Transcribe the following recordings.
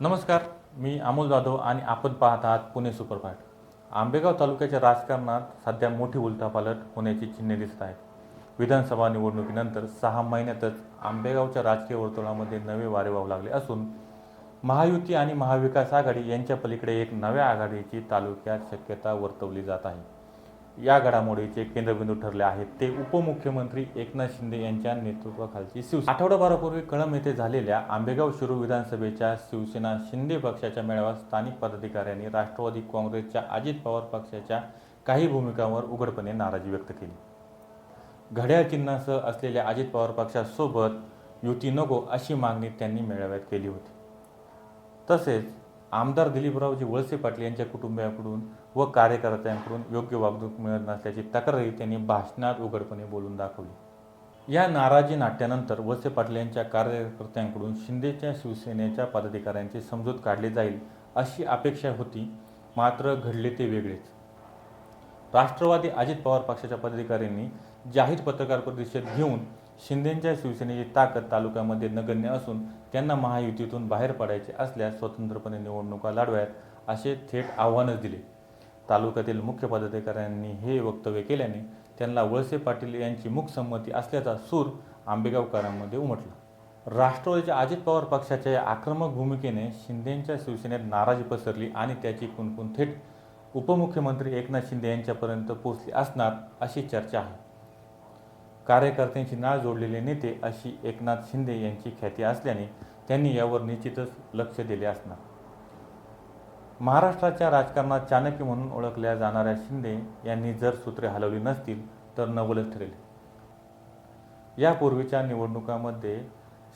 नमस्कार मी अमोल जाधव आणि आपण पाहत आहात पुणे सुपरफास्ट. आंबेगाव तालुक्याच्या राजकारणात सध्या मोठी उलथापालट होण्याची चिन्हे दिसत आहेत. विधानसभा निवडणुकीनंतर सहा महिन्यातच आंबेगावच्या राजकीय वर्तुळामध्ये नवे वारे वाहू लागले असून महायुती आणि महाविकास आघाडी यांच्या पलीकडे एक नव्या आघाडीची तालुक्यात शक्यता वर्तवली जात आहे. या घडामोडीचे केंद्रबिंदू ठरले आहेत ते उपमुख्यमंत्री एकनाथ शिंदे यांच्या नेतृत्वाखालची शिवसेना आठवडाभरापूर्वी कळंब येथे झालेल्या आंबेगाव शिरू विधानसभेच्या शिवसेना शिंदे पक्षाच्या मेळाव्यात स्थानिक पदाधिकाऱ्यांनी राष्ट्रवादी काँग्रेसच्या अजित पवार पक्षाच्या काही भूमिकांवर उघडपणे नाराजी व्यक्त केली. घड्याळ चिन्हासह असलेल्या अजित पवार पक्षासोबत युती नको अशी मागणी त्यांनी मेळाव्यात केली होती. तसेच आमदार दिलीपरावजी वळसे पाटील यांच्या कुटुंबियाकडून व कार्यकर्त्यांकडून योग्य वागणूक मिळत नसल्याची तक्रारही त्यांनी भाषणात उघडपणे बोलून दाखवली. या नाराजी नाट्यानंतर वळसे पाटील यांच्या कार्यकर्त्यांकडून शिंदेच्या शिवसेनेच्या पदाधिकाऱ्यांची समजूत काढली जाईल अशी अपेक्षा होती मात्र घडले ते वेगळेच. राष्ट्रवादी अजित पवार पक्षाच्या पदाधिकाऱ्यांनी जाहीर पत्रकार परिषद घेऊन शिंदेच्या शिवसेनेची ताकद तालुक्यामध्ये नगण्य असून त्यांना महायुतीतून बाहेर पडायचे असल्यास स्वतंत्रपणे निवडणुका लढव्यात असे थेट आव्हानच दिले. तालुक्यातील मुख्य पदाधिकाऱ्यांनी हे वक्तव्य केल्याने त्यांना वळसे पाटील यांची मूकसंमती असल्याचा सूर आंबेगावकरांमध्ये उमटला. राष्ट्रवादीच्या अजित पवार पक्षाच्या या आक्रमक भूमिकेने शिंदेच्या शिवसेनेत नाराजी पसरली आणि त्याची कुणकुण थेट उपमुख्यमंत्री एकनाथ शिंदे यांच्यापर्यंत पोहोचली असणार अशी चर्चा आहे. कार्यकर्त्यांची नाळ जोडलेले नेते अशी एकनाथ शिंदे यांची ख्याती असल्याने त्यांनी यावर निश्चितच लक्ष दिले असणार. महाराष्ट्राच्या राजकारणात चाणक्य म्हणून ओळखल्या जाणाऱ्या शिंदे यांनी जर सूत्रे हलवली नसतील तर नवलच ठरेल. यापूर्वीच्या निवडणुकामध्ये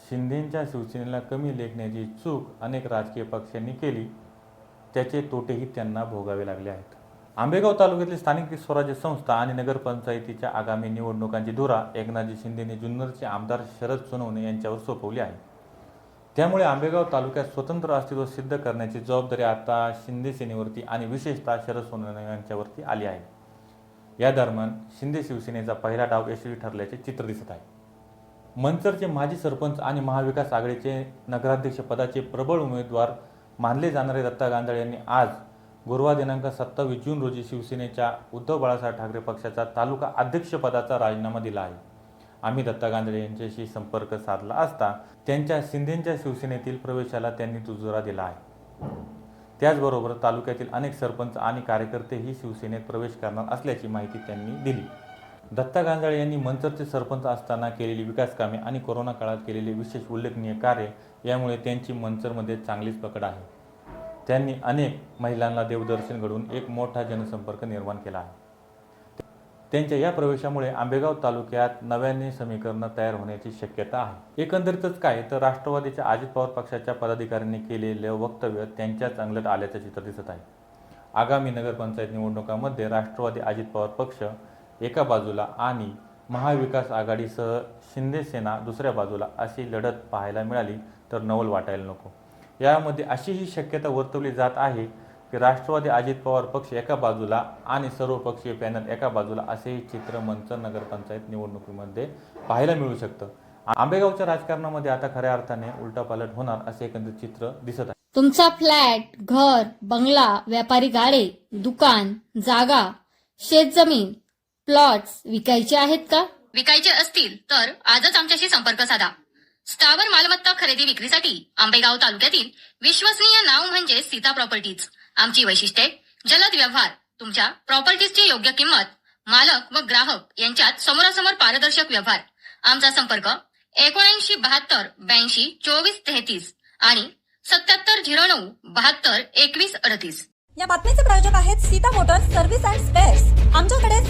शिंदेंच्या शिवसेनेला कमी लेखण्याची चूक अनेक राजकीय पक्षांनी केली. त्याचे तोटेही त्यांना भोगावे लागले आहेत. आंबेगाव तालुक्यातील स्थानिक स्वराज्य संस्था आणि नगरपंचायतीच्या आगामी निवडणुकांची धुरा एकनाथजी शिंदेने जुन्नरचे आमदार शरद सोनवणे यांच्यावर सोपवली आहे. त्यामुळे आंबेगाव तालुक्यात स्वतंत्र अस्तित्व सिद्ध करण्याची जबाबदारी आता शिंदे सेनेवरती आणि विशेषतः शरद सोनवणे यांच्यावरती आली आहे. या दरम्यान शिंदे शिवसेनेचा पहिला डाव यशस्वी ठरल्याचे चित्र दिसत आहे. मंचरचे माजी सरपंच आणि महाविकास आघाडीचे नगराध्यक्षपदाचे प्रबळ उमेदवार मानले जाणारे दत्ता गांधळ यांनी आज गुरुवार दिनांक सत्तावीस जून रोजी शिवसेनेच्या उद्धव बाळासाहेब ठाकरे पक्षाचा तालुका अध्यक्षपदाचा राजीनामा दिला आहे. आम्ही दत्ता गांधळे यांच्याशी संपर्क साधला असता त्यांच्या शिंदेच्या शिवसेनेतील प्रवेशाला त्यांनी दुजोरा दिला आहे. त्याचबरोबर तालुक्यातील अनेक सरपंच आणि कार्यकर्तेही शिवसेनेत प्रवेश करणार असल्याची माहिती त्यांनी दिली. दत्ता गांजाळे यांनी मंचरचे सरपंच असताना केलेली विकास कामे आणि कोरोना काळात केलेले विशेष उल्लेखनीय कार्य यामुळे त्यांची मंचरमध्ये चांगलीच पकड आहे. त्यांनी अनेक महिलांना देवदर्शन घडवून एक मोठा जनसंपर्क निर्माण केला आहे. त्यांच्या या प्रवेशामुळे आंबेगाव तालुक्यात नव्याने समीकरणं तयार होण्याची शक्यता आहे. एकंदरीतच काय तर राष्ट्रवादीच्या अजित पवार पक्षाच्या पदाधिकाऱ्यांनी केलेले वक्तव्य त्यांच्याच अंगलट आल्याचं चित्र दिसत आहे. आगामी नगरपंचायत निवडणुकामध्ये राष्ट्रवादी अजित पवार पक्ष एका बाजूला आणि महाविकास आघाडीसह शिंदे सेना दुसऱ्या बाजूला अशी लढत पाहायला मिळाली तर नवल वाटायला नको. यामध्ये अशीही शक्यता वर्तवली जात आहे की राष्ट्रवादी अजित पवार पक्ष एका बाजूला आणि सर्वपक्षीय पॅनल एका बाजूला असेही चित्र मंचर नगरपंचायत निवडणुकीमध्ये पाहायला मिळू शकतं. आंबेगावच्या राजकारणामध्ये आता खऱ्या अर्थाने उलटापालट होणार असे एकंदरीत चित्र दिसत आहे. तुमचा फ्लॅट घर बंगला व्यापारी गाडे दुकान जागा शेतजमीन प्लॉट्स विकायचे आहेत का? विकायचे असतील तर आजच आमच्याशी संपर्क साधा. स्थावर मालमत्ता खरेदी विक्रीसाठी आंबेगाव तालुक्यातील विश्वसनीय नाव म्हणजे सीता प्रॉपर्टीज. आमची वैशिष्ट्ये जलद व्यवहार तुमच्या प्रॉपर्टीजची योग्य किंमत मालक व ग्राहक यांच्यात समोरासमोर पारदर्शक व्यवहार. आमचा संपर्क एकोणऐंशी बहात्तर ब्याऐंशी चोवीस तेहतीस आणि सत्याहत्तर झिरो नऊ बहात्तर एकवीस अडतीस. या बातमीचे प्रायोजक आहेत Sita motors service and spares. आमच्याकडे